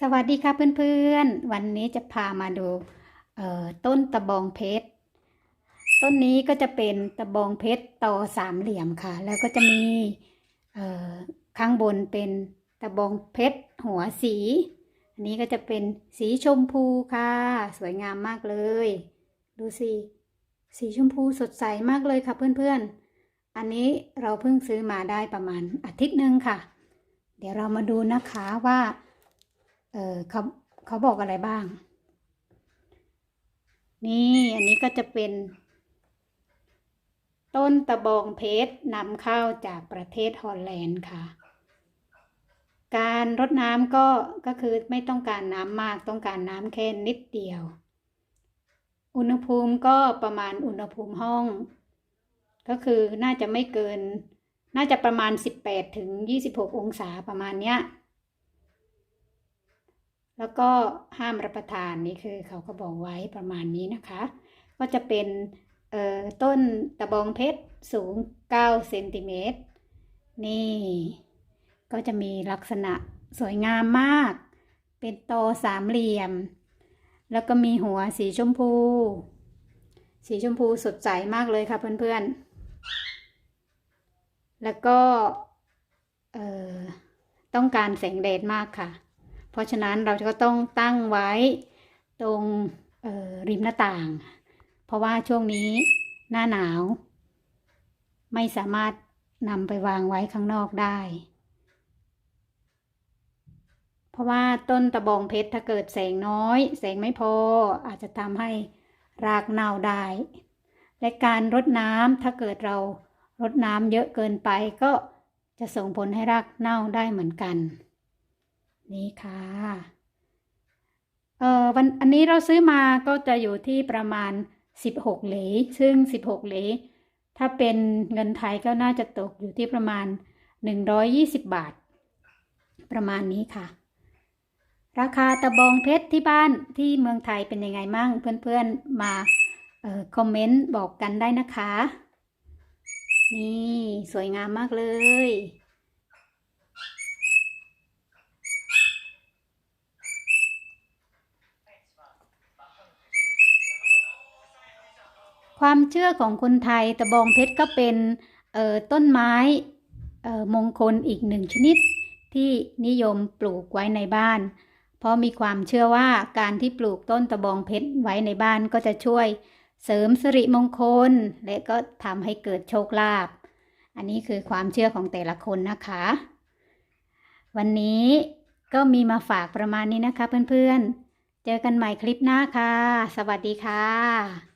สวัสดีค่ะเพื่อนๆ วันนี้จะพามาดูต้นตะบองเพชร ต้นนี้ก็จะเป็นตะบองเพชรต่อสามเหลี่ยมค่ะ แล้วก็จะมีข้างบนเป็นตะบองเพชรหัวสี อันนี้ก็จะเป็นสีชมพูค่ะ สวยงามมากเลย ดูสิ สีชมพูสดใสมากเลยค่ะเพื่อนๆ อันนี้เราเพิ่งซื้อมาได้ประมาณอาทิตย์หนึ่งค่ะ เดี๋ยวเรามาดูนะคะว่า เออเขาเขาบอกอะไรบ้าง นี่อันนี้ก็จะเป็น ต้นตะบองเพชรนำเข้าจากประเทศฮอลแลนด์ค่ะ การรดน้ำก็ก็คือไม่ต้องการน้ำมากต้องการน้ำแค่นิดเดียว อุณหภูมิก็ประมาณอุณหภูมิห้อง ก็คือน่าจะไม่เกิน น่าจะประมาณ 18ถึง26 องศาประมาณเนี้ย แล้วก็ห้ามรับประทานนี่คือเขาก็บอกไว้ประมาณนี้นะคะ ก็จะเป็นต้นตะบองเพชรสูง 9 เซนติเมตร นี่ ก็จะมีลักษณะสวยงามมาก เป็นตอสามเหลี่ยม แล้วก็มีหัวสีชมพู สีชมพูสดใสมากเลยค่ะเพื่อนๆ แล้วก็ต้องการแสงแดดมากค่ะ เพราะฉะนั้นเราก็ต้องตั้งไว้ตรงริมหน้าต่าง เพราะว่าช่วงนี้หน้าหนาว ไม่สามารถนำไปวางไว้ข้างนอกได้ เพราะว่าต้นตะบองเพชรถ้าเกิดแสงน้อย แสงไม่พออาจจะทำให้รากเน่าได้ และการรดน้ำถ้าเกิดเรารดน้ำเยอะเกินไปก็จะส่งผลให้รากเน่าได้เหมือนกัน นี่ค่ะเอ่อวันอันนี้เราซื้อมาก็จะอยู่ที่ประมาณ 16 เหรียญซึ่ง 16 เหรียญถ้าเป็นเงินไทยก็น่าจะตกอยู่ที่ประมาณ 120 บาท ประมาณนี้ค่ะ ราคาตะบองเพชรที่บ้านที่เมืองไทยเป็นยังไงมั่งเพื่อนๆมาออคอมเมนต์บอกกันได้นะคะ นี่ สวยงามมากเลย ความเชื่อของคนไทยตะบองเพชรก็เป็นต้นไม้มงคลอีกหนึ่งชนิด ที่นิยมปลูกไว้ในบ้าน เพราะมีความเชื่อว่าการที่ปลูกต้นตะบองเพชรไว้ในบ้านก็จะช่วยเสริมสิริมงคล และก็ทำให้เกิดโชคลาภอันนี้คือความเชื่อของแต่ละคนนะคะ วันนี้ก็มีมาฝากประมาณนี้นะคะเพื่อนๆ เจอกันใหม่คลิปหน้าค่ะ สวัสดีค่ะ